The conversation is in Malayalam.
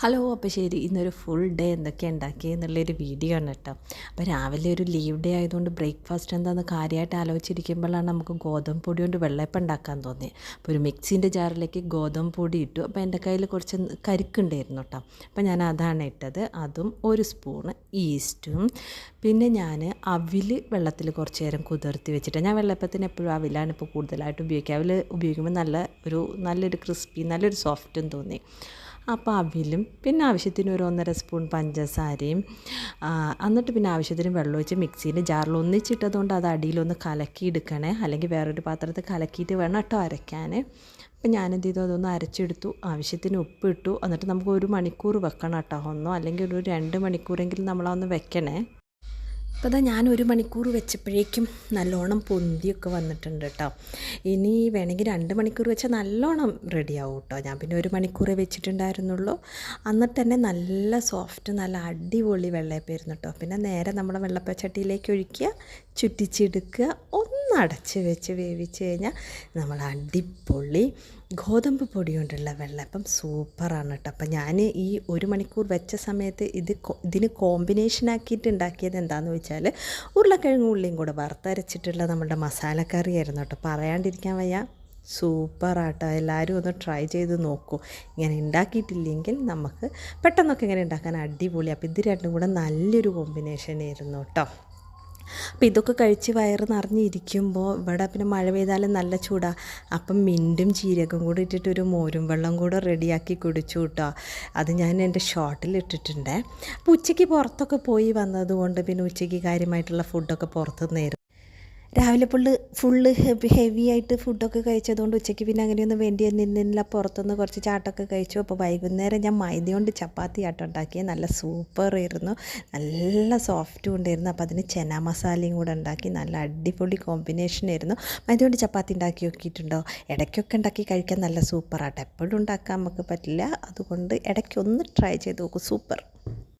ഹലോ അപ്പോൾ ശരി ഇന്നൊരു ഫുൾ ഡേ എന്തൊക്കെ ഉണ്ടാക്കി എന്നുള്ളൊരു വീഡിയോ ആണ് കേട്ടോ. അപ്പോൾ രാവിലെ ഒരു ലീവ് ഡേ ആയതുകൊണ്ട് ബ്രേക്ക്ഫാസ്റ്റ് എന്താണെന്ന് കാര്യമായിട്ട് ആലോചിച്ചിരിക്കുമ്പോഴാണ് നമുക്ക് ഗോതമ്പ് പൊടി കൊണ്ട് വെള്ളയപ്പം ഉണ്ടാക്കാൻ തോന്നിയത് അപ്പോൾ ഒരു മിക്സിന്റെ ജാറിലേക്ക് ഗോതമ്പ് പൊടി ഇട്ടു. അപ്പോൾ എന്റെ കയ്യിൽ കുറച്ച് കരിക്കുണ്ടായിരുന്നു കേട്ടോ. അപ്പോൾ ഞാൻ അതാണ് ഇട്ടത്. അതും ഒരു സ്പൂണ് ഈസ്റ്റും പിന്നെ ഞാൻ അവിൽ വെള്ളത്തിൽ കുറച്ച് നേരം കുതിർത്തി വെച്ചിട്ട്. ഞാൻ വെള്ളപ്പത്തിന് എപ്പോഴും അവിലാണ് ഇപ്പോൾ കൂടുതലായിട്ട് ഉപയോഗിക്കുക അവിൽ ഉപയോഗിക്കുമ്പോൾ നല്ല ഒരു നല്ലൊരു ക്രിസ്പി നല്ലൊരു സോഫ്റ്റും തോന്നി അപ്പോൾ അവിലും പിന്നെ ആവശ്യത്തിന് ഒരു ഒന്നര സ്പൂൺ പഞ്ചസാരയും എന്നിട്ട് പിന്നെ ആവശ്യത്തിന് വെള്ളം ഒഴിച്ച് മിക്സിയിൽ ജാറിൽ ഒന്നിച്ചിട്ടതുകൊണ്ട് അത് അടിയിലൊന്ന് കലക്കിയെടുക്കണേ. അല്ലെങ്കിൽ വേറൊരു പാത്രത്തിൽ കലക്കിയിട്ട് വേണം കേട്ടോ അരയ്ക്കാൻ അപ്പം ഞാനെന്ത് ചെയ്തു? അതൊന്ന് അരച്ചെടുത്തു. ആവശ്യത്തിന് ഉപ്പ് ഇട്ടു എന്നിട്ട് നമുക്ക് ഒരു മണിക്കൂർ വെക്കണം കേട്ടോ ഒന്നോ അല്ലെങ്കിൽ ഒരു രണ്ട് മണിക്കൂറെങ്കിലും നമ്മളതൊന്ന് വെക്കണേ. അപ്പോൾ അതാ ഞാൻ ഒരു മണിക്കൂർ വെച്ചപ്പോഴേക്കും നല്ലോണം പൊന്തിയൊക്കെ വന്നിട്ടുണ്ട് കേട്ടോ ഇനി വേണമെങ്കിൽ രണ്ട് മണിക്കൂർ വെച്ചാൽ നല്ലോണം റെഡിയാവും കേട്ടോ ഞാൻ പിന്നെ ഒരു മണിക്കൂറേ വെച്ചിട്ടുണ്ടായിരുന്നുള്ളൂ. എന്നിട്ട് തന്നെ നല്ല സോഫ്റ്റ് നല്ല അടിപൊളി വെള്ളയപ്പായിരുന്നു കേട്ടോ പിന്നെ നേരെ നമ്മുടെ വെള്ളപ്പച്ചട്ടിയിലേക്ക് ഒഴിക്കുക ചുറ്റിച്ചെടുക്കുക ഒന്ന് അടച്ച് വെച്ച് വേവിച്ച് കഴിഞ്ഞാൽ നമ്മൾ അടിപൊളി ഗോതമ്പ് പൊടി കൊണ്ടുള്ള വെള്ളപ്പം സൂപ്പറാണ് കേട്ടോ. അപ്പം ഞാൻ ഈ ഒരു മണിക്കൂർ വെച്ച സമയത്ത് ഇത് ഇതിന് കോമ്പിനേഷൻ ആക്കിയിട്ട് ഉണ്ടാക്കിയത് എന്താണെന്ന് വെച്ചാൽ ഉരുളക്കിഴങ്ങ് ഉള്ളിയും കൂടെ വറുത്തരച്ചിട്ടുള്ള നമ്മുടെ മസാലക്കറിയായിരുന്നു കേട്ടോ. പറയാണ്ടിരിക്കാൻ വയ്യ. സൂപ്പറാട്ടോ എല്ലാവരും ഒന്ന് ട്രൈ ചെയ്ത് നോക്കൂ. ഇങ്ങനെ ഉണ്ടാക്കിയിട്ടില്ലെങ്കിൽ നമുക്ക് പെട്ടെന്നൊക്കെ ഇങ്ങനെ ഉണ്ടാക്കാൻ അടിപൊളി. അപ്പോൾ ഇത് രണ്ടും കൂടെ നല്ലൊരു കോമ്പിനേഷൻ ആയിരുന്നു കേട്ടോ. അപ്പോൾ ഇതൊക്കെ കഴിച്ച് വയറ് നിറഞ്ഞിരിക്കുമ്പോൾ ഇവിടെ പിന്നെ മഴ പെയ്താലും നല്ല ചൂടാ. അപ്പം മിന്റും ജീരകം കൂടി ഇട്ടിട്ട് ഒരു മോരും വെള്ളം കൂടെ റെഡിയാക്കി കുടിച്ചു കേട്ടോ. അത് ഞാൻ എന്റെ ഷോർട്ടിൽ ഇട്ടിട്ടുണ്ട്. അപ്പോൾ ഉച്ചയ്ക്ക് പുറത്തൊക്കെ പോയി വന്നതുകൊണ്ട് പിന്നെ ഉച്ചയ്ക്ക് കാര്യമായിട്ടുള്ള ഫുഡൊക്കെ പുറത്തുനിന്നായിരുന്നു രാവിലെ ഫുള്ള് ഫുള്ള് ഹെവി ഹെവി ആയിട്ട് ഫുഡൊക്കെ കഴിച്ചതുകൊണ്ട് ഉച്ചയ്ക്ക് പിന്നെ അങ്ങനെയൊന്നും വേണ്ടി നിന്നില്ല. പുറത്തുനിന്ന് കുറച്ച് ചാട്ടൊക്കെ കഴിച്ചു. അപ്പോൾ വൈകുന്നേരം ഞാൻ മൈദ കൊണ്ട് ചപ്പാത്തി ആട്ടം ഉണ്ടാക്കിയത് നല്ല സൂപ്പർ ആയിരുന്നു. നല്ല സോഫ്റ്റും ഉണ്ടായിരുന്നു. അപ്പോൾ അതിന് ചെന മസാലയും കൂടെ ഉണ്ടാക്കി. നല്ല അടിപൊളി കോമ്പിനേഷൻ ആയിരുന്നു. മൈദ കൊണ്ട് ചപ്പാത്തി ഉണ്ടാക്കി നോക്കിയിട്ടുണ്ടോ? ഇടയ്ക്കൊക്കെ ഉണ്ടാക്കി കഴിക്കാൻ നല്ല സൂപ്പറാട്ടോ എപ്പോഴും ഉണ്ടാക്കാൻ നമുക്ക് പറ്റില്ല. അതുകൊണ്ട് ഇടയ്ക്കൊന്ന് ട്രൈ ചെയ്ത് നോക്കും. സൂപ്പർ